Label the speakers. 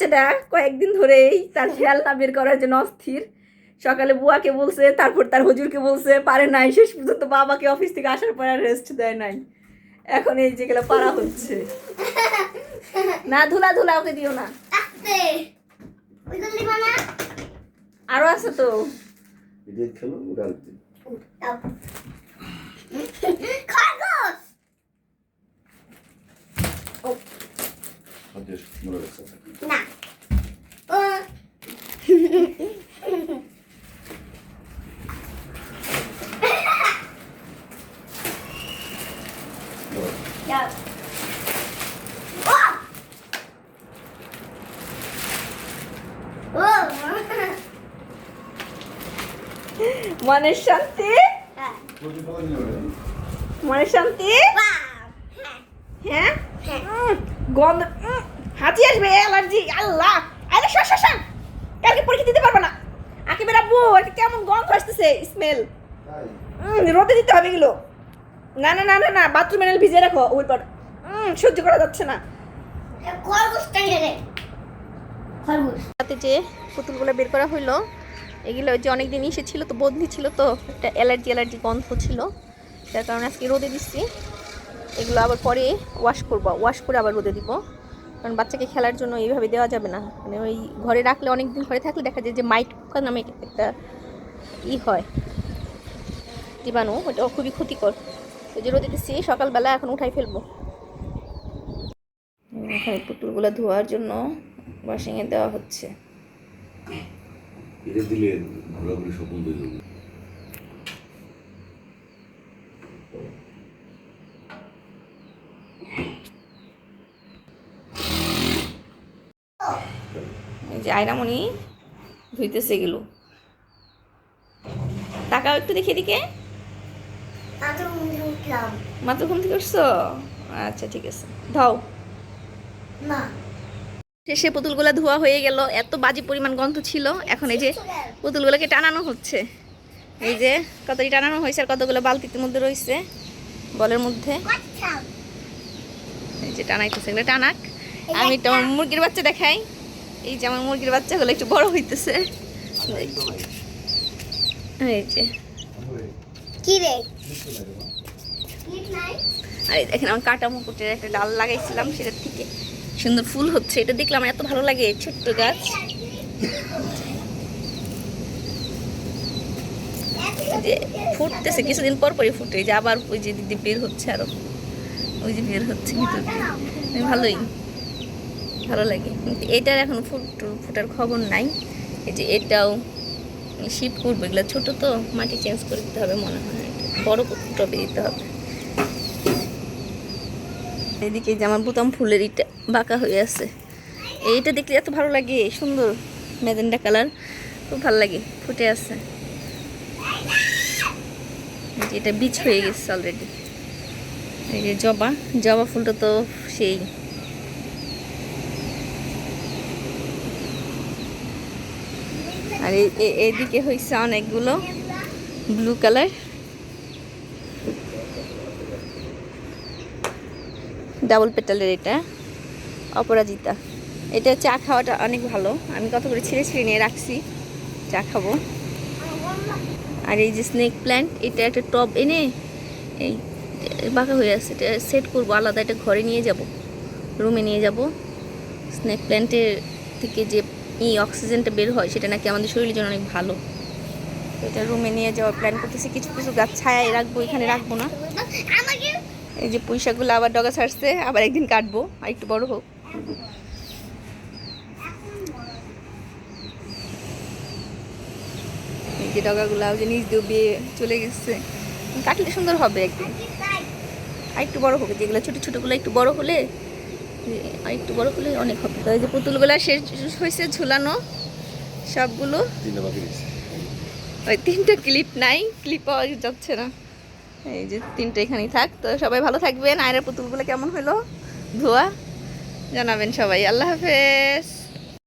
Speaker 1: বাচ্চাটা কয়েকদিন ধরেই তার খেয়ালনা বের করার জন্য অস্থির। সকালে বুয়াকে বলছে তারপর তার হুজুরকে বলছে পারে নাই শেষ পর্যন্ত বাবাকে অফিস থেকে আসার পর আর রেস্ট দেয় নাই। এখন এই যেগুলো পারা হচ্ছে। না ধুলা ধুলা ওকে দিও না। আরও আছে তো।
Speaker 2: খেলো ওটা আনতে
Speaker 3: দাও খরগোশ
Speaker 2: হাতে মনে রাখছে
Speaker 3: না ও দাও ও ও
Speaker 1: মনের শান্তি
Speaker 3: হ্যাঁ
Speaker 1: মনের শান্তি
Speaker 3: বাহ হ্যাঁ
Speaker 1: হ্যাঁ
Speaker 3: হ্যাঁ
Speaker 1: উম, গন্ধ হাতি আসবে অ্যালার্জি আল্লাহ। আরে শোন, শোন কালকে পরীক্ষা দিতে পারব না। আকিবের আব্বু এটা কেমন গন্ধ আসতেছে স্মেল রোদে দিতে হবে এগুলো। না না না না না বাথরুমে নাহলে ভিজে রাখো ওই পর সহ্য করা যাচ্ছে না। রাতে যে পুতুলগুলো বের করা হইল এগুলো যে অনেক দিন ইসে ছিল তো বদলি ছিল তো একটা অ্যালার্জি অ্যালার্জি গন্ধ ছিল। যার কারণে আজকে রোদে দিচ্ছি। এগুলো আবার পরে ওয়াশ করব। ওয়াশ করে আবার রোদে দিব। কারণ বাচ্চাকে খেলার জন্য এইভাবে দেওয়া যাবে না। মানে ওই ঘরে রাখলে অনেক দিন ঘরে থাকলে দেখা যায় যে মাইট পোকা নামে একটা ই হয়। জীবাণু ওটা খুবই ক্ষতিকর। ওই যে রোদে দিচ্ছি সকালবেলা এখন উঠাই ফেলব। এখানে পুতুলগুলো ধোয়ার জন্য ওয়াশিংয়ে দেওয়া হচ্ছে।
Speaker 2: এটা দিলে ঘোরাঘুরি সব
Speaker 1: এই যে আয়রামণি ধুইতেছে এগুলো। টাকাও একটু দেখে দিকে
Speaker 3: আমি মুখে উঠলাম।
Speaker 1: মাত্র ঘুম থেকে উঠছো? আচ্ছা ঠিক আছে। ধাও।
Speaker 3: না।
Speaker 1: শেষে পুতুলগুলো ধোয়া হয়ে গেল। এত বাজি পরিমাণ গন্ধ ছিল। এখন এই যে পুতুলগুলোকে টানানো হচ্ছে। এই যে কতটি টানানো হয়েছে আর কতগুলো বালতির মধ্যে রয়েছে বলের মধ্যে।
Speaker 3: আচ্ছা।
Speaker 1: এই যে টানাইতেছে। এগুলো টানাক। আমি আমার মুরগির বাচ্চা দেখাই। এই যে আমার মুরগির বাচ্চাগুলো একটু বড় হইতেছে। এই যে।
Speaker 3: কি রে? কি নাই
Speaker 1: আর দেখেন আমার কাটা মুকুটের একটা ডাল লাগাইছিলাম সেটার থেকে। সুন্দর ফুল হচ্ছে এটা দেখলে আমার এত ভালো লাগে ছোট্ট গাছ। যে ফুটতেছে কিছুদিন পর পরই ফুটে যে আবার ওই যে দিদি বের হচ্ছে আরও। ওই যে বের হচ্ছে ভিতর দিয়ে। ভালোই। ভালো লাগে। কিন্তু এটার এখন ফুট, ফুটার খবর নাই। এই যে এটাও শীত করবে, এগুলো ছোটো তো, মাটি চেঞ্জ করে দিতে হবে মনে হয়। বড় টবে দিতে হবে। এদিকে যে আমার বুতাম ফুলের ইটা বাঁকা হয়ে আছে। এইটা দেখলে এত ভালো লাগে, সুন্দর মেজেন্ডা কালার। খুব ভালো লাগে, ফুটে আছে। এটা বীজ হয়ে গেছে অলরেডি এই যে জবা জবা ফুলটা তো সেই। আর এদিকে হয়েছে অনেকগুলো ব্লু কালার ডাবল পেটালের এটা, অপরাজিতা। এটা চা খাওয়াটা অনেক ভালো। আমি কত করে ছিঁড়ে ছিঁড়ে নিয়ে রাখছি, চা খাব। আর এই যে স্নেক প্ল্যান্ট এটা একটা টব এনে এই বাঁকা হয়ে আছে, এটা সেট করব, আলাদা এটা ঘরে নিয়ে যাব রুমে নিয়ে যাব। স্নেক প্ল্যান্টের থেকে যে ই অক্সিজেনটা বের হয়, সেটা নাকি আমাদের শরীরের জন্য অনেক ভালো। এটা রুমে নিয়ে যাওয়ার প্ল্যান করতেছি, কিছু কিছু গাছ ছায়ায় রাখব, এখানে রাখব না। এই যে পুঁই শাকগুলো আবার ডগা ছাড়ছে, আবার একদিন কাটবো, আর একটু বড় হোক। এই যে ডগাগুলো যে নিচ দিয়ে চলে গেছে, কাটলে সুন্দর হবে একদিন আর একটু বড় হবে যেগুলো ছোটো ছোটোগুলো একটু বড় হলে আর একটু বড় হলে অনেক হবে। তো এই যে পুতুলগুলো শেষ হয়েছে ঝুলানো সবগুলো। ওই তিনটা ক্লিপ নাই ক্লিপ পাওয়া যাচ্ছে না। এই যে তিনটা এখানেই থাক। তো সবাই ভালো থাকবেন। আয়রা পুতুলগুলো কেমন হলো ধোয়া জানাবেন সবাই। আল্লাহ হাফেজ।